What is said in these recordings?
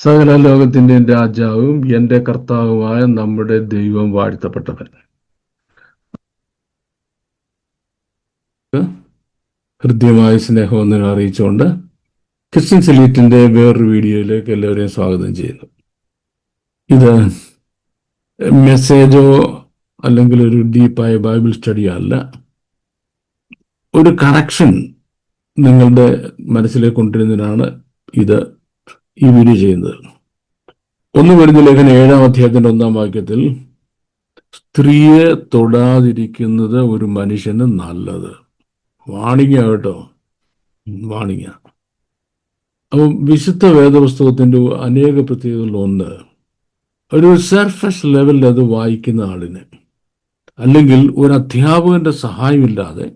സകല ലോകത്തിന്റെ രാജാവും എന്റെ കർത്താവുമായ നമ്മുടെ ദൈവം വാഴ്ത്തപ്പെട്ടവൻ. ഹൃദ്യമായ സ്നേഹം അറിയിച്ചുകൊണ്ട് ക്രിസ്ത്യൻ സെലീറ്റിന്റെ വേറൊരു വീഡിയോയിലേക്ക് എല്ലാവരെയും സ്വാഗതം ചെയ്യുന്നു. ഇത് മെസ്സേജോ അല്ലെങ്കിൽ ഒരു ഡീപ്പായ ബൈബിൾ സ്റ്റഡിയോ അല്ല. ഒരു കറക്ഷൻ നിങ്ങളുടെ മനസ്സിലേക്ക് കൊണ്ടുവരുന്നതിനാണ് ഇത്. ഈ വീഡിയോ ചെയ്യുന്നത്. ഒന്ന് വരുന്ന ലേഖനം ഏഴാം അധ്യായത്തിന്റെ ഒന്നാം വാക്യത്തിൽ സ്ത്രീയെ തൊടാതിരിക്കുന്നത് ഒരു മനുഷ്യന് നല്ലത്. വാണിങ്ങ കേട്ടോ. വാണിങ്ങ അപ്പം വിശുദ്ധ വേദപുസ്തകത്തിന്റെ അനേക പ്രത്യേകതകളിൽ ഒന്ന് ഒരു സർഫസ് ലെവലിൽ അത് വായിക്കുന്ന ആളിന് അല്ലെങ്കിൽ ഒരു അധ്യാപകന്റെ സഹായമില്ലാതെ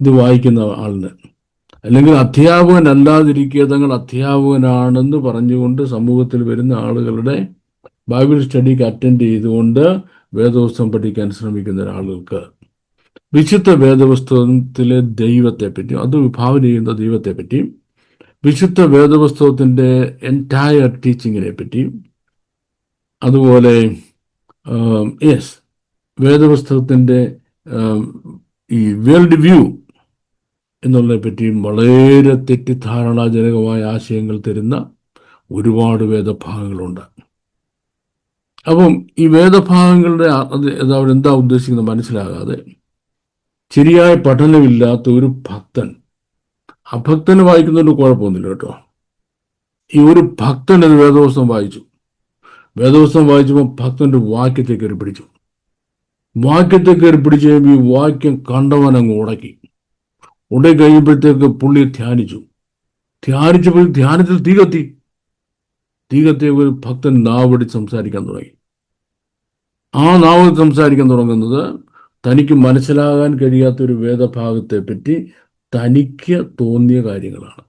ഇത് വായിക്കുന്ന ആളിന് അല്ലെങ്കിൽ അധ്യാപകൻ അല്ലാതിരിക്കുക തങ്ങൾ അധ്യാപകനാണെന്ന് പറഞ്ഞുകൊണ്ട് സമൂഹത്തിൽ വരുന്ന ആളുകളുടെ ബൈബിൾ സ്റ്റഡിക്ക് അറ്റൻഡ് ചെയ്തുകൊണ്ട് വേദപുസ്തകം പഠിക്കാൻ ശ്രമിക്കുന്ന ഒരാളുകൾക്ക് വിശുദ്ധ വേദപുസ്തകത്തിലെ ദൈവത്തെ പറ്റിയും അത് വിഭാവന ചെയ്യുന്ന ദൈവത്തെ പറ്റിയും വിശുദ്ധ വേദപുസ്തകത്തിന്റെ എന്റയർ ടീച്ചിങ്ങിനെ പറ്റിയും അതുപോലെ യെസ് വേദപുസ്തകത്തിന്റെ ഈ വേൾഡ് വ്യൂ എന്നുള്ളതിനെ പറ്റിയും വളരെ തെറ്റിദ്ധാരണാജനകമായ ആശയങ്ങൾ തരുന്ന ഒരുപാട് വേദഭാഗങ്ങളുണ്ട്. അപ്പം ഈ വേദഭാഗങ്ങളുടെ അവരെന്താ ഉദ്ദേശിക്കുന്നത് മനസ്സിലാകാതെ ശരിയായ പഠനമില്ലാത്ത ഒരു ഭക്തൻ അഭക്തന് വായിക്കുന്നതിന് കുഴപ്പമൊന്നുമില്ല കേട്ടോ. ഈ ഒരു ഭക്തൻ അത് വേദവസ്തം വായിച്ചു. വേദവസ്തം വായിച്ചപ്പോൾ ഭക്തന്റെ വാക്യത്തെ കയറി പിടിച്ചു. വാക്യത്തെ കയറി പിടിച്ച് കഴിയുമ്പോൾ ഈ വാക്യം കണ്ടവനങ്ങ് ഉടക്കി. ഉടേ കഴിയുമ്പോഴത്തേക്ക് പുള്ളി ധ്യാനിച്ചു. ധ്യാനിച്ചപ്പോൾ ധ്യാനത്തിൽ തീ കത്തി. തീ കത്തിയ ഒരു ഭക്തൻ നാവടി സംസാരിക്കാൻ തുടങ്ങി. ആ നാവ് സംസാരിക്കാൻ തുടങ്ങുന്നത് തനിക്ക് മനസ്സിലാകാൻ കഴിയാത്ത ഒരു വേദഭാഗത്തെ പറ്റി തനിക്ക് തോന്നിയ കാര്യങ്ങളാണ്.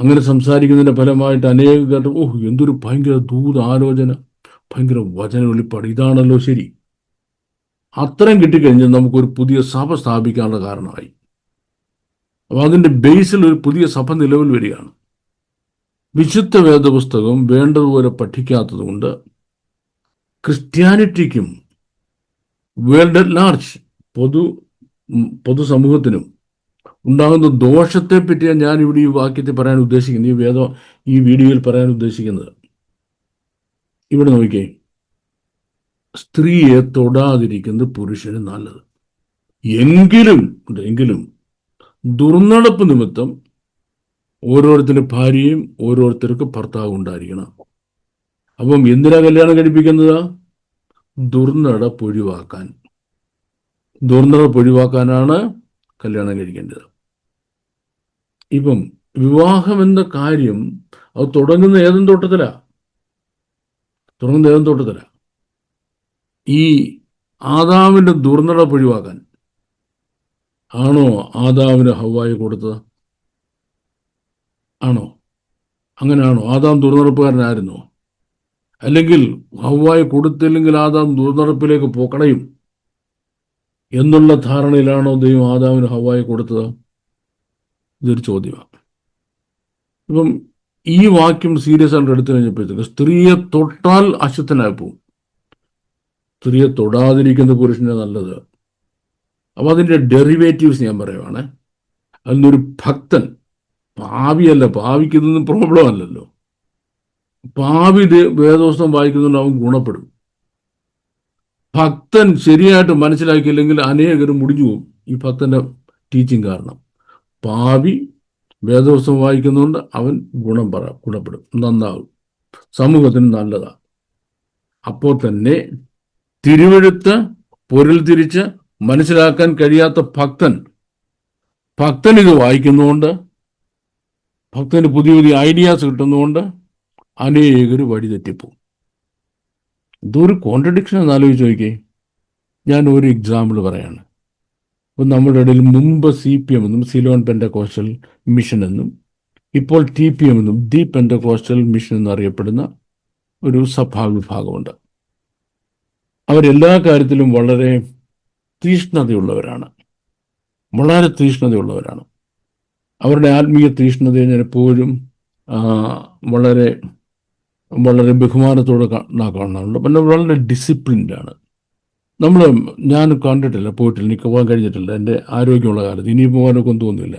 അങ്ങനെ സംസാരിക്കുന്നതിന്റെ ഫലമായിട്ട് അനേക ഓഹ് എന്തൊരു ഭയങ്കര ദൂത ആലോചന ഭയങ്കര വചന വെളിപ്പാട്. ഇതാണല്ലോ ശരി. അത്രയും കിട്ടിക്കഴിഞ്ഞാൽ നമുക്കൊരു പുതിയ സഭ സ്ഥാപിക്കാനുള്ള കാരണമായി. അപ്പൊ അതിന്റെ ബേസിൽ ഒരു പുതിയ സഭ നിലവിൽ വരികയാണ്. വിശുദ്ധ വേദപുസ്തകം വേണ്ടതുപോലെ പഠിക്കാത്തതുകൊണ്ട് ക്രിസ്ത്യാനിറ്റിക്കും വേൾഡ് അറ്റ് ലാർജ് പൊതു പൊതുസമൂഹത്തിനും ഉണ്ടാകുന്ന ദോഷത്തെ പറ്റിയാണ് ഞാൻ ഇവിടെ ഈ വാക്യത്തിൽ പറയാൻ ഉദ്ദേശിക്കുന്നത് ഈ വേദം ഈ വീഡിയോയിൽ പറയാൻ ഉദ്ദേശിക്കുന്നത്. ഇവിടെ നോക്കിയേ. സ്ത്രീയെ തൊടാതിരിക്കുന്നത് പുരുഷന് നല്ലത്. എങ്കിലും എങ്കിലും ദുർനടപ്പ് നിമിത്തം ഓരോരുത്തരുടെ ഭാര്യയും ഓരോരുത്തർക്ക് ഭർത്താവ് ഉണ്ടായിരിക്കണം. അപ്പം എന്തിനാ കല്യാണം കഴിപ്പിക്കുന്നത്? ദുർനടപ്പ് ഒഴിവാക്കാൻ. ദുർനടപ്പ് ഒഴിവാക്കാനാണ് കല്യാണം കഴിക്കേണ്ടത്. ഇപ്പം വിവാഹം എന്ന കാര്യം അത് തുടങ്ങുന്ന ഏതും തോട്ടത്തിലാ? തുടങ്ങുന്ന ഏതും തോട്ടത്തിലാ? ഈ ആദാവിന്റെ ദുർനടപ്പ് ഒഴിവാക്കാൻ. ആണോ ആദാവിന് ഹവായി കൊടുത്തത്? ആണോ? അങ്ങനെയാണോ? ആദാം ദുർനടപ്പുകാരനായിരുന്നു. അല്ലെങ്കിൽ ഹവായി കൊടുത്തില്ലെങ്കിൽ ആദാം ദുർനടപ്പിലേക്ക് പോക്കണയും എന്നുള്ള ധാരണയിലാണോ ദൈവം ആദാവിന് ഹവായി കൊടുത്തത്? ഇതൊരു ചോദ്യമാണ്. ഇപ്പം ഈ വാക്യം സീരിയസ് ആയിട്ട് എടുത്തു കഴിഞ്ഞപ്പോഴത്തേക്ക് സ്ത്രീയെ തൊട്ടാൽ അശുദ്ധനായി പോവും. സ്ത്രീയെ തൊടാതിരിക്കുന്ന പുരുഷനെ നല്ലത്. അപ്പോൾ അതിന്റെ ഡെറിവേറ്റീവ്സ് ഞാൻ പറയുവാണ്. അതിനൊരു ഭക്തൻ പാവിയല്ല പാവിക്കുന്നതും പ്രോബ്ലം അല്ലല്ലോ. പാവി വേദോസ്തം വായിക്കുന്നതുകൊണ്ട് അവൻ ഗുണപ്പെടും. ഭക്തൻ ശരിയായിട്ട് മനസ്സിലാക്കിയില്ലെങ്കിൽ അനേകരും മുടിഞ്ഞു പോകും. ഈ ഭക്തന്റെ ടീച്ചിങ് കാരണം. പാവി വേദോസ്തം വായിക്കുന്നതുകൊണ്ട് അവൻ ഗുണം പറ ഗുണപ്പെടും. നന്നാവും. സമൂഹത്തിന് നല്ലതാണ് അപ്പോൾ തന്നെ തിരുവെഴുത്ത് പൊരുൾ തിരിച്ച് മനസ്സിലാക്കാൻ കഴിയാത്ത ഭക്തൻ. ഭക്തൻ ഇത് വായിക്കുന്നതുകൊണ്ട് ഭക്തന് പുതിയ പുതിയ ഐഡിയാസ് കിട്ടുന്നതുകൊണ്ട് അനേകർ വഴിതെറ്റിപ്പോവും ഇതൊരു കോൺട്രഡിക്ഷൻ എന്ന് ആലോചിച്ച് നോക്കിയേ. ഞാൻ ഒരു എക്സാമ്പിൾ പറയാണ്. ഇപ്പം നമ്മുടെ ഇടയിൽ മുമ്പ് സി പി എം എന്നും സിലോൺ പെൻഡകോസ്റ്റൽ മിഷൻ എന്നും ഇപ്പോൾ ടി പി എം എന്നും ദി പെൻഡകോസ്റ്റൽ മിഷൻ എന്നറിയപ്പെടുന്ന ഒരു സഭാവിഭാഗമുണ്ട്. അവരെല്ലാ കാര്യത്തിലും വളരെ തീഷ്ണതയുള്ളവരാണ്. വളരെ തീഷ്ണതയുള്ളവരാണ്. അവരുടെ ആത്മീയ തീഷ്ണതയെ ഞാൻ എപ്പോഴും വളരെ വളരെ ബഹുമാനത്തോടെ കാണാറുണ്ട്. പിന്നെ വളരെ ഡിസിപ്ലിൻഡാണ് നമ്മൾ ഞാൻ കണ്ടിട്ടില്ല പോയിട്ടില്ല എനിക്ക് പോകാൻ കഴിഞ്ഞിട്ടില്ല. എന്റെ ആരോഗ്യമുള്ള കാലത്ത് ഇനി പോകാനൊക്കെ ഒന്നും തോന്നുന്നില്ല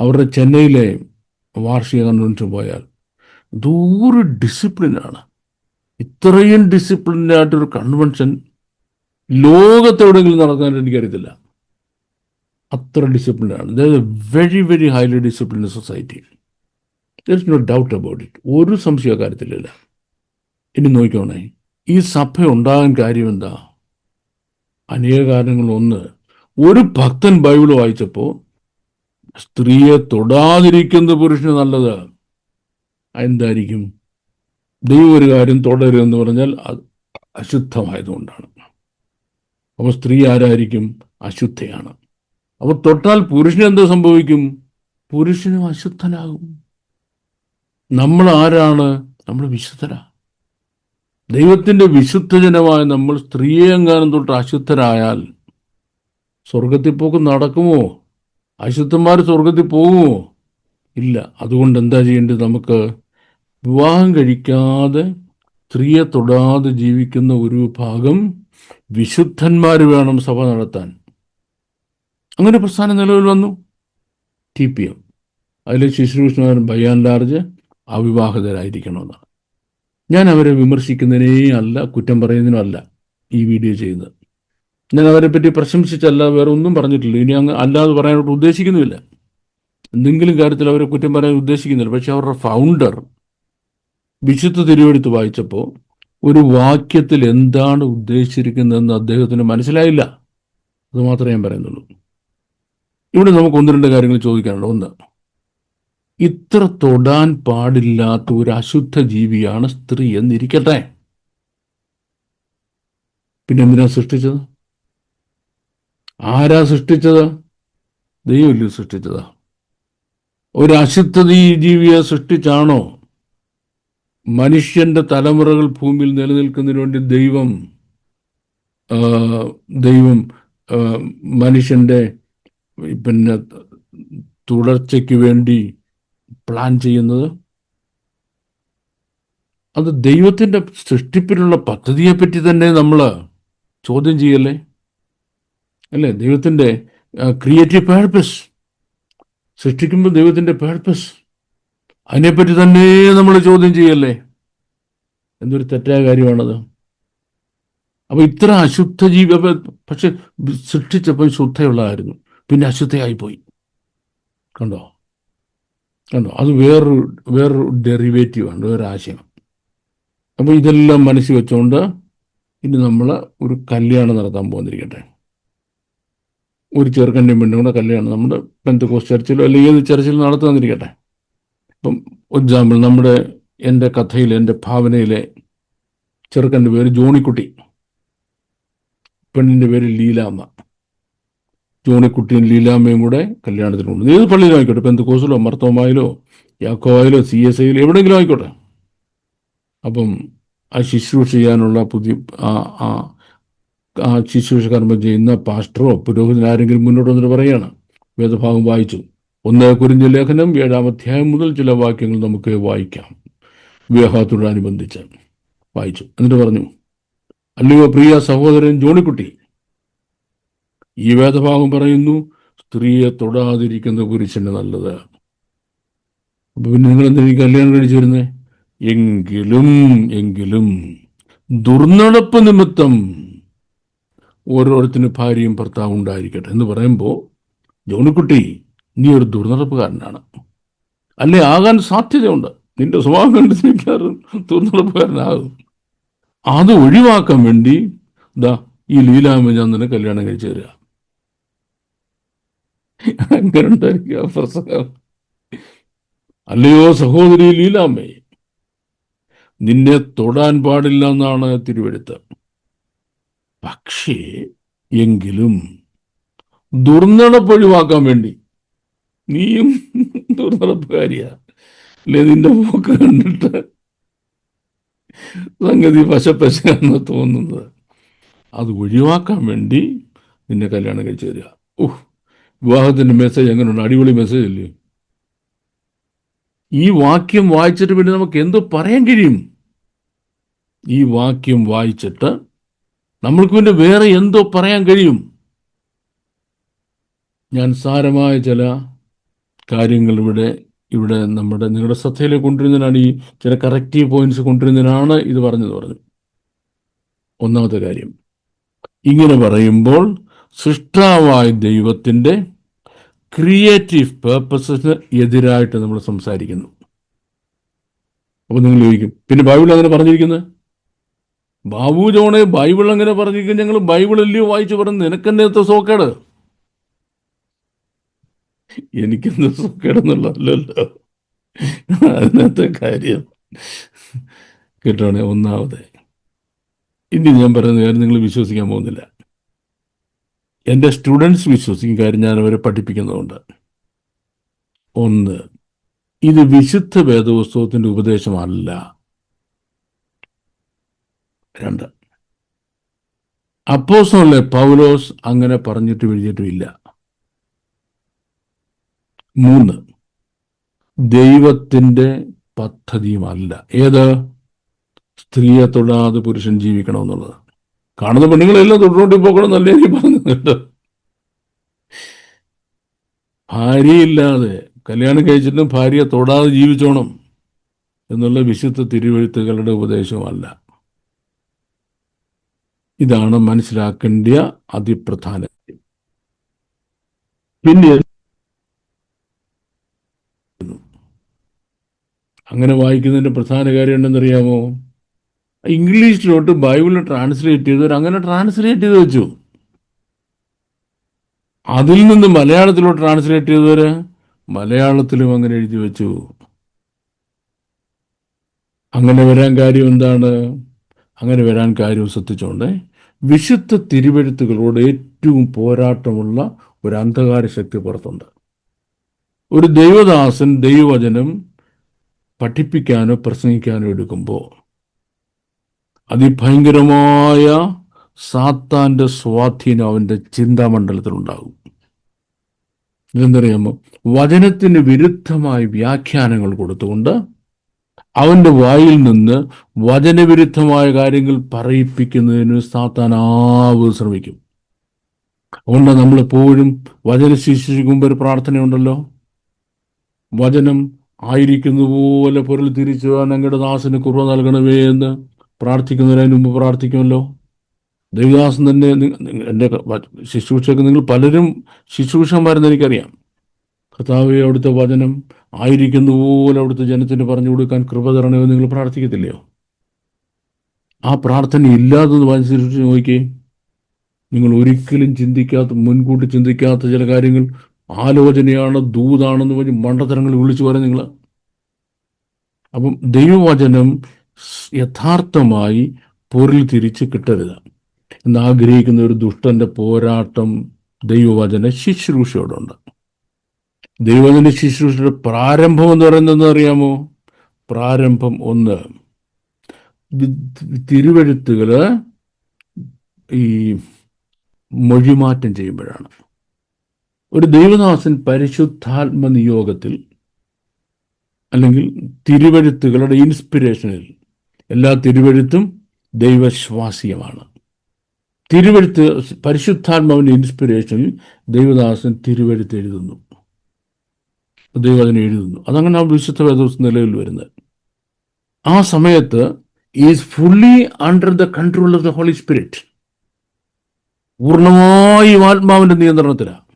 അവരുടെ ചെന്നൈയിലെ വാർഷിക കൺവെൻഷൻ പോയാൽ ദൂര ഡിസിപ്ലിനാണ് ഇത്രയും ഡിസിപ്ലിനായിട്ടൊരു കൺവെൻഷൻ ലോകത്തെവിടെയെങ്കിലും നടക്കാൻ എനിക്കറിയത്തില്ല. അത്ര ഡിസിപ്ലിനാണ് very very highly discipline society there is no doubt about it ഒരു സംശയ കാര്യത്തിലില്ല. ഇനി നോക്കിക്കോണേ. ഈ സഭ ഉണ്ടാകാൻ കാര്യം എന്താ? അനേക കാരണങ്ങൾ ഒന്ന് ഒരു ഭക്തൻ ബൈബിൾ വായിച്ചപ്പോൾ സ്ത്രീയെ തൊടാതിരിക്കുന്ന പുരുഷന് നല്ലത് എന്തായിരിക്കും? ദൈവം ഒരു കാര്യം തുടരുമെന്ന് പറഞ്ഞാൽ അത് അശുദ്ധമായതുകൊണ്ടാണ്. അപ്പോൾ സ്ത്രീ ആരായിരിക്കും? അശുദ്ധയാണ്. അപ്പോൾ തൊട്ടാൽ പുരുഷന് എന്ത് സംഭവിക്കും? പുരുഷനും അശുദ്ധനാകും. നമ്മൾ ആരാണ്? നമ്മൾ വിശുദ്ധരാ. ദൈവത്തിന്റെ വിശുദ്ധജനമായ നമ്മൾ സ്ത്രീയെ എങ്ങാനും തൊട്ട് അശുദ്ധരായാൽ സ്വർഗത്തിൽ പോക്ക് നടക്കുമോ? അശുദ്ധന്മാർ സ്വർഗത്തിൽ പോകുമോ? ഇല്ല. അതുകൊണ്ട് എന്താ ചെയ്യേണ്ടത് നമുക്ക്? വിവാഹം കഴിക്കാതെ സ്ത്രീയെ തൊടാതെ ജീവിക്കുന്ന ഒരു വിഭാഗം വിശുദ്ധന്മാർ വേണം സഭ നടത്താൻ. അങ്ങനെ പ്രസ്ഥാനം നിലവിൽ വന്നു. T P M. അതിലെ ശുശ്രൂഷകൻ ബയ്യാൻ ലാർജ് അവിവാഹിതരായിരിക്കണമെന്നാണ്. ഞാൻ അവരെ വിമർശിക്കുന്നതിനേ അല്ല കുറ്റം പറയുന്നതിനും അല്ല ഈ വീഡിയോ ചെയ്യുന്നത്. ഞാൻ അവരെ പറ്റി പ്രശംസിച്ചല്ല വേറെ ഒന്നും പറഞ്ഞിട്ടില്ല. ഇനി അങ്ങ് അല്ലാതെ പറയാനായിട്ട് ഉദ്ദേശിക്കുന്നുമില്ല. എന്തെങ്കിലും കാര്യത്തിൽ അവരെ കുറ്റം പറയാൻ ഉദ്ദേശിക്കുന്നില്ല. പക്ഷെ അവരുടെ ഫൗണ്ടർ വിശുദ്ധ തിരുവെടുത്ത് വായിച്ചപ്പോൾ ഒരു വാക്യത്തിൽ എന്താണ് ഉദ്ദേശിച്ചിരിക്കുന്നതെന്ന് അദ്ദേഹത്തിന് മനസ്സിലായില്ല. അത് മാത്രമേ ഞാൻ പറയുന്നുള്ളൂ. ഇവിടെ നമുക്ക് ഒന്ന് രണ്ട് കാര്യങ്ങൾ ചോദിക്കാനുണ്ട്. ഒന്ന് ഇത്ര തൊടാൻ പാടില്ലാത്ത ഒരു അശുദ്ധ ജീവിയാണ് സ്ത്രീ എന്നിരിക്കട്ടെ. പിന്നെ എന്തിനാ സൃഷ്ടിച്ചത്? ആരാ സൃഷ്ടിച്ചത്? ദൈവമല്ലേ സൃഷ്ടിച്ചതാ? ഒരു അശുദ്ധ ജീവിയെ സൃഷ്ടിച്ചാണോ? മനുഷ്യന്റെ തലമുറകൾ ഭൂമിയിൽ നിലനിൽക്കുന്നതിന് വേണ്ടി ദൈവം ദൈവം മനുഷ്യന്റെ പിന്നെ തുടർച്ചയ്ക്ക് വേണ്ടി പ്ലാൻ ചെയ്യുന്നത്. അത് ദൈവത്തിന്റെ സൃഷ്ടിപ്പിനുള്ള പദ്ധതിയെപ്പറ്റി തന്നെ നമ്മൾ ചോദ്യം ചെയ്യല്ലേ? അല്ലേ? ദൈവത്തിന്റെ ക്രിയേറ്റീവ് പേർപ്പസ് സൃഷ്ടിക്കുമ്പോൾ ദൈവത്തിന്റെ പേർപ്പസ് അതിനെപ്പറ്റി തന്നെ നമ്മൾ ചോദ്യം ചെയ്യല്ലേ? എന്തൊരു തെറ്റായ കാര്യമാണത്. അപ്പൊ ഇത്ര അശുദ്ധ ജീവി പക്ഷെ സൃഷ്ടിച്ചപ്പോൾ ശുദ്ധയുള്ളതായിരുന്നു. പിന്നെ അശുദ്ധയായി പോയി കണ്ടോ? കണ്ടോ? അത് വേറൊരു വേറൊരു ഡെറിവേറ്റീവാണ് വേറൊരു ആശയം. അപ്പോൾ ഇതെല്ലാം മനസ്സിൽ വെച്ചുകൊണ്ട് ഇനി നമ്മൾ ഒരു കല്യാണം നടത്താൻ പോകുന്നിരിക്കട്ടെ ഒരു ചെറുക്കന്റെയും പെണ്ണും കൂടെ കല്യാണം നമ്മുടെ പെന്തക്കോസ് ചർച്ചിലോ അല്ലെങ്കിൽ ഏത് ചർച്ചിലോ നടത്തുന്നിരിക്കട്ടെ ഇപ്പം എക്സാമ്പിൾ നമ്മുടെ എന്റെ കഥയിൽ എന്റെ ഭാവനയിലെ ചെറുക്കന്റെ പേര് ജോണിക്കുട്ടി. പെണ്ണിന്റെ പേര് ലീലാമ്മ ജോണിക്കുട്ടിയും ലീലാമ്മയും കൂടെ കല്യാണത്തിന് കൊണ്ട് ഏത് പള്ളിയിലും ആയിക്കോട്ടെ പെന്തക്കോസിലോ മർത്തോമായിലോ യാക്കോയിലോ സി എസ് ഐയിലോ എവിടെയെങ്കിലും ആയിക്കോട്ടെ. അപ്പം ആ ശുശ്രൂഷ ചെയ്യാനുള്ള പുതിയ ആ ആ ആ ശുശ്രൂഷ കർമ്മം ചെയ്യുന്ന പാസ്റ്ററോ പുരോഹിതൻ ആരെങ്കിലും മുന്നോട്ട് വന്നിട്ട് പറയുകയാണ് വേദഭാഗം വായിച്ചു. ഒന്ന് കുരിഞ്ഞ ലേഖനം ഏഴാം അധ്യായം മുതൽ ചില വാക്യങ്ങൾ നമുക്ക് വായിക്കാം. വിവാഹത്തോടനുബന്ധിച്ച് വായിച്ചു. എന്നിട്ട് പറഞ്ഞു അല്ലയോ പ്രിയ സഹോദരൻ ജോണിക്കുട്ടി ഈ വേദഭാഗം പറയുന്നു സ്ത്രീയെ തൊടാതിരിക്കുന്ന പുരുഷന് നല്ലത്. അപ്പൊ പിന്നെ നിങ്ങൾ എന്തിനാ കല്യാണം കഴിച്ചു വരുന്നേ? എങ്കിലും എങ്കിലും ദുർനടപ്പ് നിമിത്തം ഓരോരുത്തരും ഭാര്യയും ഭർത്താവും ഉണ്ടായിരിക്കട്ടെ. എന്ന് പറയുമ്പോൾ ജോണിക്കുട്ടി നീ ഒരു ദുർനടപ്പുകാരനാണ്. അല്ലേ ആകാൻ സാധ്യതയുണ്ട്. നിന്റെ സ്വഭാവം കണ്ട് നിൽക്കാറും ദുർനടപ്പുകാരനാകും. അത് ഒഴിവാക്കാൻ വേണ്ടി ദാ ഈ ലീലാമ്മ ഞാൻ നിന്നെ കല്യാണം കഴിച്ചു തരിക. അങ്ങനെ പ്രസംഗം. അല്ലയോ സഹോദരി ലീലാമ്മേ നിന്നെ തൊടാൻ പാടില്ല എന്നാണ് തിരുവെടുത്ത് പക്ഷേ എങ്കിലും ദുർനടപ്പ് ഒഴിവാക്കാൻ വേണ്ടി നീയും ദുർനടപ്പുകാരിയാ. അല്ലേ? നിന്റെ പോക്ക് കണ്ടിട്ട് സംഗതി പശപ്പശയാണെന്ന് തോന്നുന്നത്. അത് ഒഴിവാക്കാൻ വേണ്ടി നിന്നെ കല്യാണം കഴിച്ചു തരിക. ഓഹ് വിവാഹത്തിന്റെ മെസ്സേജ് എങ്ങനെയുണ്ട്? അടിപൊളി മെസ്സേജ് അല്ലേ? ഈ വാക്യം വായിച്ചിട്ട് പിന്നെ നമുക്ക് എന്ത് പറയാൻ കഴിയും? ഈ വാക്യം വായിച്ചിട്ട് നമ്മൾക്ക് പിന്നെ വേറെ എന്തോ പറയാൻ കഴിയും? ഞാൻ സാരമായ ചില കാര്യങ്ങൾ ഇവിടെ ഇവിടെ നമ്മുടെ നിങ്ങളുടെ ശ്രദ്ധയിലേക്ക് കൊണ്ടുവരുന്നതിനാണ് ഈ ചില കറക്റ്റീവ് പോയിന്റ്സ് കൊണ്ടുവരുന്നതിനാണ് ഇത് പറഞ്ഞത് പറഞ്ഞു ഒന്നാമത്തെ കാര്യം ഇങ്ങനെ പറയുമ്പോൾ സൃഷ്ടാവായ ദൈവത്തിന്റെ ക്രിയേറ്റീവ് പേർപ്പസസിന് എതിരായിട്ട് നമ്മൾ സംസാരിക്കുന്നു. അപ്പോൾ നിങ്ങൾ ചോദിക്കും പിന്നെ ബൈബിൾ അങ്ങനെ പറഞ്ഞിരിക്കുന്നത്? ബാബു ജോണെ ബൈബിൾ അങ്ങനെ പറഞ്ഞിരിക്കും ഞങ്ങൾ ബൈബിൾ അല്ലയോ വായിച്ചു പറഞ്ഞു നിനക്കെന്നെ സോക്കേട്? എനിക്കെന്ത് സുഖമെന്നുള്ളതല്ലോ അതിനകത്തെ കാര്യം. കേട്ടോണേ ഒന്നാമത്. ഇനി ഞാൻ പറയുന്ന കാര്യം നിങ്ങൾ വിശ്വസിക്കാൻ പോകുന്നില്ല. എന്റെ സ്റ്റുഡൻസ് വിശ്വസിക്കും കാര്യം ഞാൻ അവരെ പഠിപ്പിക്കുന്നതുകൊണ്ട്. ഒന്ന് ഇത് വിശുദ്ധ വേദപുസ്തകത്തിന്റെ ഉപദേശമല്ല. രണ്ട് അപ്പോസോലെ പൗലോസ് അങ്ങനെ പറഞ്ഞിട്ട് എഴുതിയിട്ടും ഇല്ല. മൂന്ന്. ദൈവത്തിന്റെ പദ്ധതിയുമല്ല. ഏത്? സ്ത്രീയെ തൊടാതെ പുരുഷൻ ജീവിക്കണമെന്നുള്ളത്. കാണുന്ന പെണ്ണുങ്ങളെല്ലാം തൊട്ടുകൊണ്ടി പോകണം നല്ല രീതി പറഞ്ഞു കേട്ടോ. ഭാര്യയില്ലാതെ കല്യാണം കഴിച്ചിട്ടും ഭാര്യയെ തൊടാതെ ജീവിച്ചോണം എന്നുള്ള വിശുദ്ധ തിരുവഴുത്തുകളുടെ ഉപദേശമല്ല ഇതാണ് മനസ്സിലാക്കേണ്ട അതിപ്രധാന പിന്നെ അങ്ങനെ വായിക്കുന്നതിന്റെ പ്രധാന കാര്യം ഉണ്ടെന്നറിയാമോ ഇംഗ്ലീഷിലോട്ട് ബൈബിൾ ട്രാൻസ്ലേറ്റ് ചെയ്തവർ അങ്ങനെ ട്രാൻസ്ലേറ്റ് ചെയ്ത് വെച്ചു. അതിൽ നിന്ന് മലയാളത്തിലോട്ട് ട്രാൻസ്ലേറ്റ് ചെയ്തവർ മലയാളത്തിലും അങ്ങനെ എഴുതി വെച്ചു. അങ്ങനെ വരാൻ കാര്യം എന്താണ്? അങ്ങനെ വരാൻ കാര്യം ശ്രദ്ധിച്ചുകൊണ്ട് വിശുദ്ധ തിരുവഴുത്തുകളോട് ഏറ്റവും പോരാട്ടമുള്ള ഒരു അന്ധകാര ശക്തി പുറത്തുണ്ട്. ഒരു ദൈവദാസൻ ദൈവവചനം പഠിപ്പിക്കാനോ പ്രസംഗിക്കാനോ എടുക്കുമ്പോൾ അതിഭയങ്കരമായ സാത്താന്റെ സ്വാധീനം അവന്റെ ചിന്താമണ്ഡലത്തിലുണ്ടാകും. ഇതെന്തറിയാമോ? വചനത്തിന് വിരുദ്ധമായ വ്യാഖ്യാനങ്ങൾ കൊടുത്തുകൊണ്ട് അവന്റെ വായിൽ നിന്ന് വചനവിരുദ്ധമായ കാര്യങ്ങൾ പറയിപ്പിക്കുന്നതിന് സാത്താൻ ആവ് ശ്രമിക്കും. അതുകൊണ്ട് നമ്മളെപ്പോഴും വചന ശിശിക്കുമ്പോൾ ഒരു പ്രാർത്ഥനയുണ്ടല്ലോ? വചനം ആയിരിക്കുന്ന പോലെ പൊരുൾ തിരിച്ചു ഞങ്ങളുടെ ദാസന് കുറവ് നൽകണമേ എന്ന് പ്രാർത്ഥിക്കുന്നതിന് മുമ്പ് പ്രാർത്ഥിക്കുമല്ലോ? ദേവിദാസൻ തന്നെ എന്റെ ശുശ്രൂഷയൊക്കെ നിങ്ങൾ പലരും ശുശ്രൂഷന്മാരെന്ന് എനിക്കറിയാം. കർത്താവെ അവിടുത്തെ വചനം ആയിരിക്കുന്ന പോലെ അവിടുത്തെ ജനത്തിന് പറഞ്ഞു കൊടുക്കാൻ കൃപ തരണമെന്ന് നിങ്ങൾ പ്രാർത്ഥിക്കത്തില്ലയോ? ആ പ്രാർത്ഥന ഇല്ലാത്തത് അനുസരിച്ച് നോക്കിയേ. നിങ്ങൾ ഒരിക്കലും ചിന്തിക്കാത്ത മുൻകൂട്ടി ചിന്തിക്കാത്ത ചില കാര്യങ്ങൾ ആലോചനയാണ് ദൂതാണെന്ന് പറഞ്ഞ് മണ്ടത്തരങ്ങൾ വിളിച്ചു പറയാം നിങ്ങൾ അപ്പം ദൈവവചനം യഥാർത്ഥമായി പൊരുൾ തിരിച്ച് കിട്ടരുത്. എന്ന് ആഗ്രഹിക്കുന്ന ഒരു ദുഷ്ടന്റെ പോരാട്ടം ദൈവവചന ശുശ്രൂഷയോടുണ്ട്. ദൈവവചന ശുശ്രൂഷയുടെ പ്രാരംഭം എന്ന് പറയുന്നത് അറിയാമോ? പ്രാരംഭം ഒന്ന്. തിരുവഴുത്തുകൾ ഈ മൊഴിമാറ്റം ചെയ്യുമ്പോഴാണ്. ഒരു ദൈവദാസൻ പരിശുദ്ധാത്മ നിയോഗത്തിൽ അല്ലെങ്കിൽ തിരുവഴുത്തുകളുടെ ഇൻസ്പിരേഷനിൽ എല്ലാ തിരുവഴുത്തും ദൈവശ്വാസീയമാണ്. തിരുവഴുത്ത് പരിശുദ്ധാത്മാവിന്റെ ഇൻസ്പിരേഷനിൽ ദൈവദാസൻ തിരുവഴുത്ത് എഴുതുന്നു. ദൈവം അതിനെ എഴുതുന്നു. അതങ്ങനെ ആ വിശുദ്ധ വേദോസ് നിലവിൽ വരുന്നത്. ആ സമയത്ത് is fully under the control of the Holy Spirit പൂർണമായും ആത്മാവിന്റെ നിയന്ത്രണത്തിലാണ്.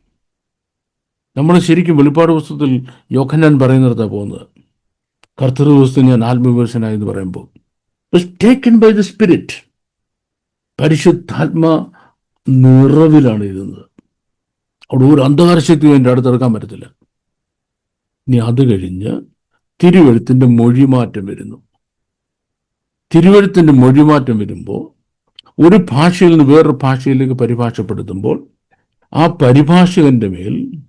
നമ്മൾ ശരിക്കും വെളിപ്പാട് പുസ്തകത്തിൽ യോഖന്നാൻ പറയുന്നിടത്താണ് പോകുന്നത്. കർത്തൃ ദിവസത്തിൽ ഞാൻ ആത്മവിമർശനായി എന്ന് പറയുമ്പോൾ ബൈ ദ സ്പിരിറ്റ് പരിശുദ്ധാത്മ നിറവിലാണ് ഇരുന്നത്. അവിടെ ഒരു അന്ധകാര ശക്തി എന്റെ അടുത്തിറക്കാൻ പറ്റത്തില്ല. ഇനി അത് കഴിഞ്ഞ് തിരുവഴുത്തിന്റെ മൊഴിമാറ്റം വരുന്നു. തിരുവഴുത്തിന്റെ മൊഴിമാറ്റം വരുമ്പോൾ ഒരു ഭാഷയിൽ നിന്ന് വേറൊരു ഭാഷയിലേക്ക് പരിഭാഷപ്പെടുത്തുമ്പോൾ ആ പരിഭാഷകന്റെ മേൽ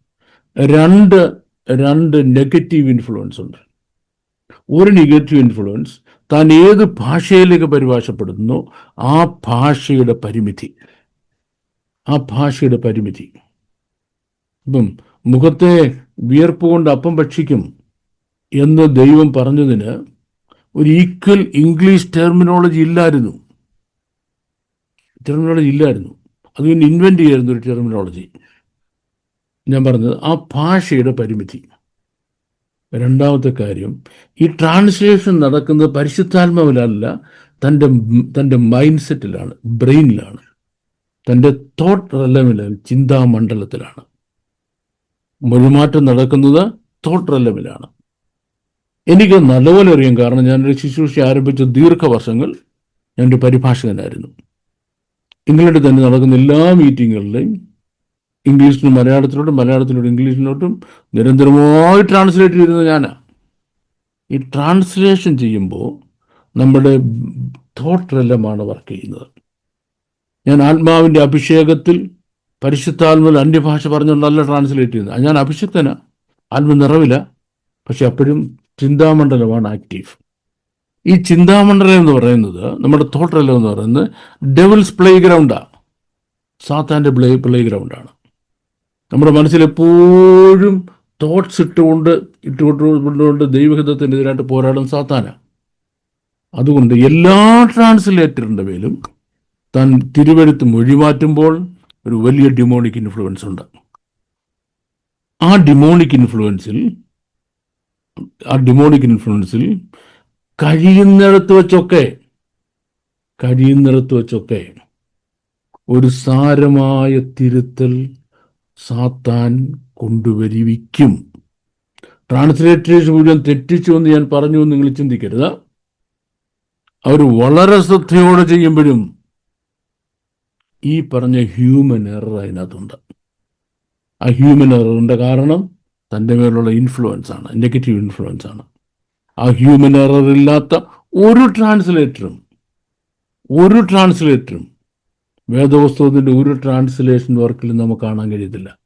രണ്ട് രണ്ട് നെഗറ്റീവ് ഇൻഫ്ലുവൻസ് ഉണ്ട്. ഒരു നെഗറ്റീവ് ഇൻഫ്ലുവൻസ് താൻ ഏത് ഭാഷയിലേക്ക് പരിഭാഷപ്പെടുന്നു ആ ഭാഷയുടെ പരിമിതി. ആ ഭാഷയുടെ പരിമിതി. ഇപ്പം മുഖത്തെ വിയർപ്പ് കൊണ്ട് അപ്പം ഭക്ഷിക്കും എന്ന് ദൈവം പറഞ്ഞതിന് ഒരു ഈക്വൽ ഇംഗ്ലീഷ് ടെർമിനോളജി ഇല്ലായിരുന്നു. ടെർമിനോളജി ഇല്ലായിരുന്നു. അത് ഇൻവെന്റ് ചെയ്യായിരുന്നു ഒരു ടെർമിനോളജി ഞാൻ പറഞ്ഞത് ആ ഭാഷയുടെ പരിമിതി. രണ്ടാമത്തെ കാര്യം ഈ ട്രാൻസ്ലേഷൻ നടക്കുന്നത് പരിശുദ്ധാത്മാവിലല്ല തന്റെ തന്റെ മൈൻഡ് സെറ്റിലാണ് ബ്രെയിനിലാണ് തന്റെ തോട്ട് റെലമിലാണ് ചിന്താമണ്ഡലത്തിലാണ്. മൊഴിമാറ്റം നടക്കുന്നത് തോട്ട് റെലമിലാണ് എനിക്ക് നല്ലപോലെ അറിയാം കാരണം ഞാനൊരു ശുശ്രൂഷ ആരംഭിച്ച ദീർഘവർഷങ്ങൾ ഞാനൊരു പരിഭാഷകനായിരുന്നു. ഇംഗ്ലണ്ടിൽ തന്നെ നടക്കുന്ന എല്ലാ മീറ്റിങ്ങുകളിലെയും ഇംഗ്ലീഷിനും മലയാളത്തിലോട്ടും മലയാളത്തിലോട്ടും ഇംഗ്ലീഷിലോട്ടും നിരന്തരമായി ട്രാൻസ്ലേറ്റ് ചെയ്യുന്നത് ഞാനാ. ഈ ട്രാൻസ്ലേഷൻ ചെയ്യുമ്പോൾ നമ്മുടെ തോട്ടെല്ലാമാണ് വർക്ക് ചെയ്യുന്നത്. ഞാൻ ആത്മാവിന്റെ അഭിഷേകത്തിൽ പരിശുദ്ധാത്മൽ അന്യഭാഷ നല്ല ട്രാൻസ്ലേറ്റ് ചെയ്യുന്നത്. ഞാൻ അഭിഷക്തന. ആത്മ നിറവില്ല പക്ഷെ അപ്പോഴും ചിന്താമണ്ഡലമാണ് ആക്റ്റീവ് ഈ ചിന്താമണ്ഡലം എന്ന് പറയുന്നത് നമ്മുടെ തോട്ടറെല്ലാം എന്ന് പറയുന്നത് ഡെവിൾസ് പ്ലേ ഗ്രൗണ്ടാണ് സാത്താന്റെ പ്ലേ പ്ലേ ഗ്രൗണ്ടാണ് നമ്മുടെ മനസ്സിലെപ്പോഴും തോട്ട്സ് ഇട്ടുകൊണ്ട് ഇട്ടുകൊണ്ടുകൊണ്ട് ദൈവഹിതത്തിനെതിരായിട്ട് പോരാടും സാത്താന. അതുകൊണ്ട് എല്ലാ ട്രാൻസ്ലേറ്ററിന്റെ മേലും താൻ തിരുവഴുത്ത് മൊഴിമാറ്റുമ്പോൾ ഒരു വലിയ ഡിമോണിക് ഇൻഫ്ലുവൻസ് ഉണ്ട്. ആ ഡിമോണിക് ഇൻഫ്ലുവൻസിൽ ആ ഡിമോണിക് ഇൻഫ്ലുവൻസിൽ കഴിയുന്നിടത്ത് വെച്ചൊക്കെ കഴിയുന്നിടത്ത് വെച്ചൊക്കെ ഒരു സാരമായ തിരുത്തൽ സാത്താൻ കൊണ്ടുവരിവിക്കും. ട്രാൻസ്ലേറ്റേഴ്സ് മുഴുവൻ തെറ്റിച്ചു എന്ന് ഞാൻ പറഞ്ഞു എന്ന് നിങ്ങൾ ചിന്തിക്കരുത്. അവർ വളരെ ശ്രദ്ധയോടെ ചെയ്യുമ്പോഴും ഈ പറഞ്ഞ ഹ്യൂമൻ എറർ അതിനകത്തുണ്ട്. ആ ഹ്യൂമൻ എററിന്റെ കാരണം തന്റെ മേലുള്ള ഇൻഫ്ലുവൻസ് ആണ് നെഗറ്റീവ് ഇൻഫ്ലുവൻസ് ആണ്. ആ ഹ്യൂമൻ എറർ ഇല്ലാത്ത ഒരു ട്രാൻസ്ലേറ്ററും ഒരു ട്രാൻസ്ലേറ്ററും വേദപുസ്തകത്തിന്റെ ഒരു ട്രാൻസ്ലേഷൻ വർക്കിലും നമുക്ക് കാണാൻ കഴിയത്തില്ല.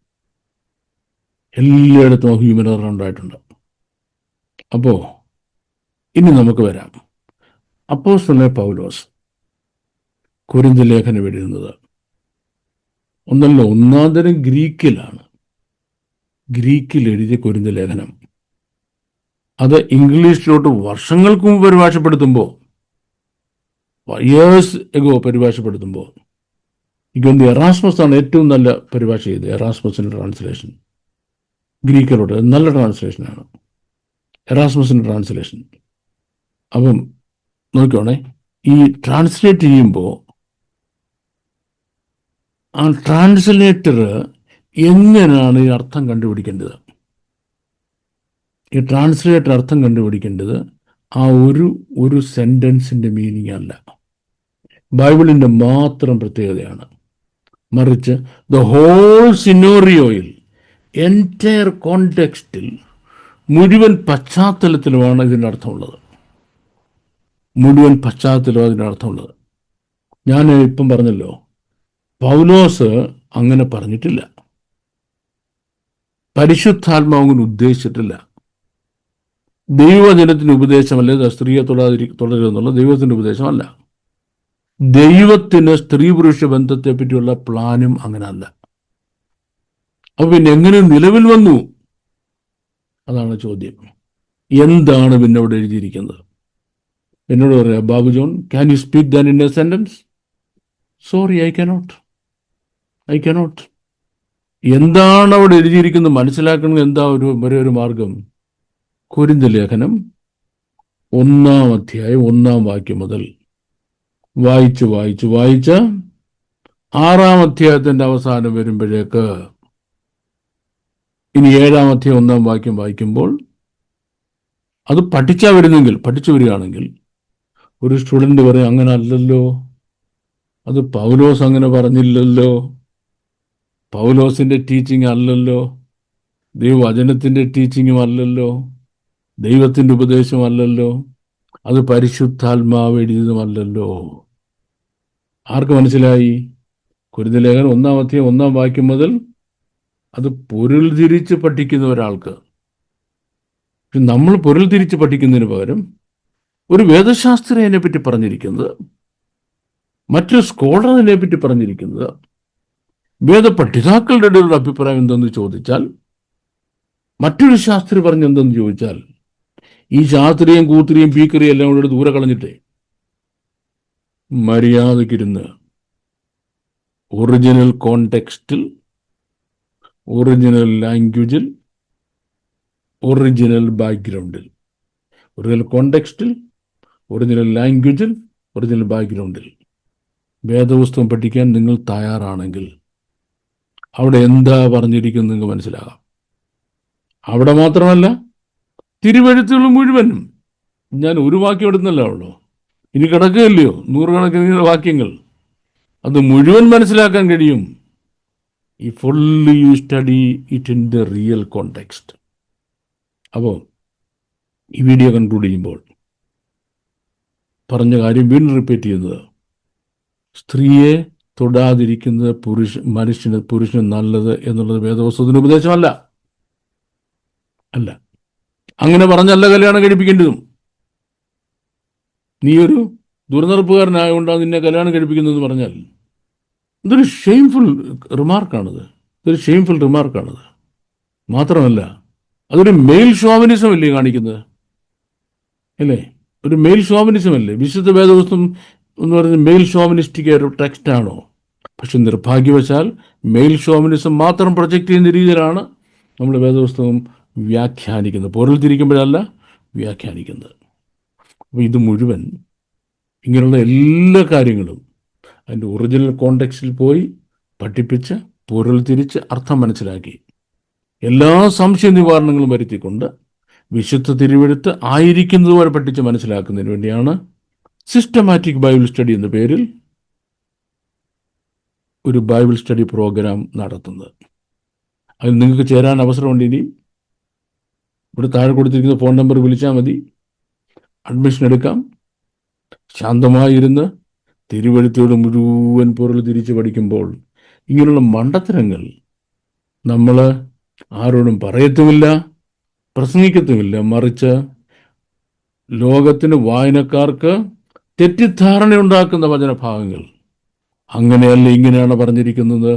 എല്ലായിടത്തും ഹ്യൂമൻ എറർ ഉണ്ടായിട്ടുണ്ട്. അപ്പോൾ ഇനി നമുക്ക് വരാം. അപ്പോസ്തലനെ പൗലോസ് കുരിന്ത് ലേഖനം എഴുതുന്നത് ഒന്നല്ല ഒന്നാം തരം ഗ്രീക്കിലാണ്. ഗ്രീക്കിൽ എഴുതിയ കുരിന്ത് ലേഖനം. അത് ഇംഗ്ലീഷിലോട്ട് വർഷങ്ങൾക്ക് മുമ്പ് പരിഭാഷപ്പെടുത്തുമ്പോൾ ഇയേഴ്സ് എഗോ പരിഭാഷപ്പെടുത്തുമ്പോൾ എനിക്കൊന്ന് എറാസ്മസ് ആണ് ഏറ്റവും നല്ല പരിഭാഷ ചെയ്തത്. എറാസ്മസിന്റെ ട്രാൻസ്ലേഷൻ ഗ്രീക്കിലോട്ട് നല്ല ട്രാൻസ്ലേഷനാണ് എറാസ്മസിന്റെ ട്രാൻസ്ലേഷൻ അപ്പം നോക്കിക്കോണേ ഈ ട്രാൻസ്ലേറ്റ് ചെയ്യുമ്പോൾ ആ ട്രാൻസ്ലേറ്റർ എങ്ങനെയാണ് ഈ അർത്ഥം കണ്ടുപിടിക്കേണ്ടത്? ഈ ട്രാൻസ്ലേറ്റർ അർത്ഥം കണ്ടുപിടിക്കേണ്ടത് ആ ഒരു ഒരു സെന്റൻസിന്റെ മീനിങ് അല്ല. ബൈബിളിന്റെ മാത്രം പ്രത്യേകതയാണ്. മറിച്ച് ദ ഹോൾ സിനോറിയോയിൽ എന്റയർ കോണ്ടെക്സ്റ്റിൽ മുഴുവൻ പശ്ചാത്തലത്തിലുമാണ് ഇതിന്റെ അർത്ഥമുള്ളത് മുഴുവൻ പശ്ചാത്തലവും അതിന്റെ അർത്ഥമുള്ളത് ഞാൻ ഇപ്പം പറഞ്ഞല്ലോ പൗലോസ് അങ്ങനെ പറഞ്ഞിട്ടില്ല. പരിശുദ്ധാത്മാവിന് ഉദ്ദേശിച്ചിട്ടില്ല. ദൈവജനത്തിന്റെ ഉപദേശമല്ല സ്ത്രീയെ തൊടാതിരി തുടരുന്നുള്ള ദൈവത്തിന്റെ ഉപദേശമല്ല. ദൈവത്തിന് സ്ത്രീ പുരുഷ ബന്ധത്തെ പറ്റിയുള്ള പ്ലാനും അങ്ങനെ അല്ല അപ്പൊ പിന്നെ എങ്ങനെ നിലവിൽ വന്നു? അതാണ് ചോദ്യം. എന്താണ് പിന്നെ അവിടെ എഴുതിയിരിക്കുന്നത്? എന്നോട് പറയാം Babu John can you speak than in a sentence sorry I cannot I cannot എന്താണ് അവിടെ എഴുതിയിരിക്കുന്നത്? മനസ്സിലാക്കുന്നത് എന്താ ഒരു ഒരേ ഒരു മാർഗം. കുരിന്ത ലേഖനം ഒന്നാം അധ്യായം ഒന്നാം വാക്യം മുതൽ വായിച്ച് വായിച്ചു വായിച്ച് ആറാം അധ്യായത്തിന്റെ അവസാനം വരുമ്പോഴേക്ക് ഇനി ഏഴാം അധ്യായം ഒന്നാം വാക്യം വായിക്കുമ്പോൾ അത് പഠിച്ചാ വരുന്നെങ്കിൽ പഠിച്ചു വരികയാണെങ്കിൽ ഒരു സ്റ്റുഡന്റ് പറയും അങ്ങനെ അല്ലല്ലോ അത് പൗലോസ് അങ്ങനെ പറഞ്ഞില്ലല്ലോ. പൗലോസിന്റെ ടീച്ചിങ് അല്ലല്ലോ. ദൈവവചനത്തിന്റെ ടീച്ചിങ്ങും അല്ലല്ലോ. ദൈവത്തിന്റെ ഉപദേശം അല്ലല്ലോ. അത് പരിശുദ്ധാത്മാവ് എഴുതിയതുമല്ലല്ലോ. ആർക്ക് മനസ്സിലായി? കുരുതലേഖൻ ഒന്നാമത്തെ ഒന്നാം വാക്യം മുതൽ അത് പൊരുൾ തിരിച്ച് പഠിക്കുന്ന ഒരാൾക്ക്. നമ്മൾ പൊരുൾ തിരിച്ച് പഠിക്കുന്നതിന് പകരം ഒരു വേദശാസ്ത്രി അതിനെപ്പറ്റി പറഞ്ഞിരിക്കുന്നത് മറ്റൊരു സ്കോളർ അതിനെപ്പറ്റി പറഞ്ഞിരിക്കുന്നത് വേദ പഠിതാക്കളുടെ ഇടയിലുള്ള അഭിപ്രായം എന്തെന്ന് ചോദിച്ചാൽ മറ്റൊരു ശാസ്ത്രി പറഞ്ഞെന്തെന്ന് ചോദിച്ചാൽ ഈ ശാസ്ത്രീയം കൂത്തിരിയും പീക്കറിയും എല്ലാം കൂടെ ദൂരെ കളഞ്ഞിട്ടേ. മര്യാദക്കിരുന്ന് ഒറിജിനൽ കോണ്ടെക്സ്റ്റിൽ ഒറിജിനൽ ലാംഗ്വേജിൽ ഒറിജിനൽ ബാക്ക്ഗ്രൗണ്ടിൽ ഒറിജിനൽ കോണ്ടെക്സ്റ്റിൽ ഒറിജിനൽ ലാംഗ്വേജിൽ ഒറിജിനൽ ബാക്ക്ഗ്രൗണ്ടിൽ വേദപുസ്തകം പഠിക്കാൻ നിങ്ങൾ തയ്യാറാണെങ്കിൽ അവിടെ എന്താ പറഞ്ഞിരിക്കുന്നത് നിങ്ങൾക്ക് മനസ്സിലാകാം. അവിടെ മാത്രമല്ല തിരുവഴുത്തുകൾ മുഴുവനും ഞാൻ ഒരു വാക്യം എടുക്കുന്നല്ല ഉള്ളൂ. ഇനി കിടക്കുകയല്ലയോ? നൂറുകണക്കിന് വാക്യങ്ങൾ. അത് മുഴുവൻ മനസ്സിലാക്കാൻ കഴിയും. ഈ fully you study it in the real context അപ്പോൾ ഈ വീഡിയോ കൺക്ലൂഡ് ചെയ്യുമ്പോൾ പറഞ്ഞ കാര്യം വീണ്ടും റിപ്പീറ്റ് ചെയ്യുന്നത്. സ്ത്രീയെ തൊടാതിരിക്കുന്നത് പുരുഷ മനുഷ്യന് പുരുഷന് നല്ലത് എന്നുള്ളത് വേദവസ്തുവിന് ഉപദേശമല്ല. അല്ല. അങ്ങനെ പറഞ്ഞല്ല കല്യാണം കഴിപ്പിക്കേണ്ടതും. നീ ഒരു ദുർനിറപ്പുകാരനായതുകൊണ്ടാണ് നിന്നെ കല്യാണം കഴിപ്പിക്കുന്നതെന്ന് പറഞ്ഞാൽ. ഇതൊരു ഷെയിംഫുൾ റിമാർക്കാണത് ഇതൊരു ഷെയിംഫുൾ റിമാർക്കാണത് മാത്രമല്ല അതൊരു മെയിൽ ഷോവിനിസം അല്ലേ കാണിക്കുന്നത്? അല്ലേ? ഒരു മെയിൽ ഷോവിനിസം അല്ലേ? വിശുദ്ധ വേദവസ്തും എന്ന് പറയുന്നത് മെയിൽ ഷോമനിസ്റ്റിക് ഒരു ടെക്സ്റ്റ് ആണോ? പക്ഷെ നിർഭാഗ്യവശാൽ മെയിൽ ഷോവിനിസം മാത്രം പ്രൊജക്റ്റ് ചെയ്യുന്ന രീതിയിലാണ് നമ്മുടെ വേദപുസ്തകം വ്യാഖ്യാനിക്കുന്നത്. പൊരുൾ തിരിക്കുമ്പോഴല്ല വ്യാഖ്യാനിക്കുന്നത്. അപ്പോൾ ഇത് മുഴുവൻ ഇങ്ങനെയുള്ള എല്ലാ കാര്യങ്ങളും അതിന്റെ ഒറിജിനൽ കോണ്ടെക്സ്റ്റിൽ പോയി പഠിപ്പിച്ച് പൊരുൾ തിരിച്ച് അർത്ഥം മനസ്സിലാക്കി എല്ലാ സംശയ നിവാരണങ്ങളും വരുത്തിക്കൊണ്ട് വിശുദ്ധ തിരുവെടുത്ത് ആയിരിക്കുന്നതുപോലെ പഠിച്ച് മനസ്സിലാക്കുന്നതിന് വേണ്ടിയാണ് സിസ്റ്റമാറ്റിക് ബൈബിൾ സ്റ്റഡി എന്ന പേരിൽ ഒരു ബൈബിൾ സ്റ്റഡി പ്രോഗ്രാം നടത്തുന്നത്. അതിൽ നിങ്ങൾക്ക് ചേരാൻ അവസരമുണ്ട് ഇനി. ഇവിടെ താഴെ കൊടുത്തിരിക്കുന്ന ഫോൺ നമ്പർ വിളിച്ചാൽ മതി. അഡ്മിഷൻ എടുക്കാം. ശാന്തമായിരുന്ന് തിരുവഴുത്തോട് മുഴുവൻ പൊരുൾ തിരിച്ച് പഠിക്കുമ്പോൾ ഇങ്ങനെയുള്ള മണ്ടത്തരങ്ങൾ നമ്മൾ ആരോടും പറയത്തുമില്ല പ്രസംഗിക്കത്തുമില്ല. മറിച്ച് ലോകത്തിന് വായനക്കാർക്ക് തെറ്റിദ്ധാരണ ഉണ്ടാക്കുന്ന വചനഭാഗങ്ങൾ. അങ്ങനെയല്ല ഇങ്ങനെയാണ് പറഞ്ഞിരിക്കുന്നത്.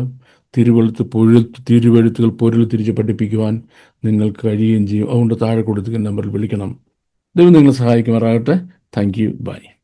തിരുവെഴുത്ത് പൊഴു തിരുവെഴുത്തുകൾ പൊരുൾ തിരിച്ച് പഠിപ്പിക്കുവാൻ നിങ്ങൾക്ക് കഴിയുകയും ചെയ്യും. അതുകൊണ്ട് താഴെ കൊടുത്തിരിക്കുന്ന നമ്പറിൽ വിളിക്കണം. ദൈവം നിങ്ങളെ സഹായിക്കുമാറാകട്ടെ. Thank you by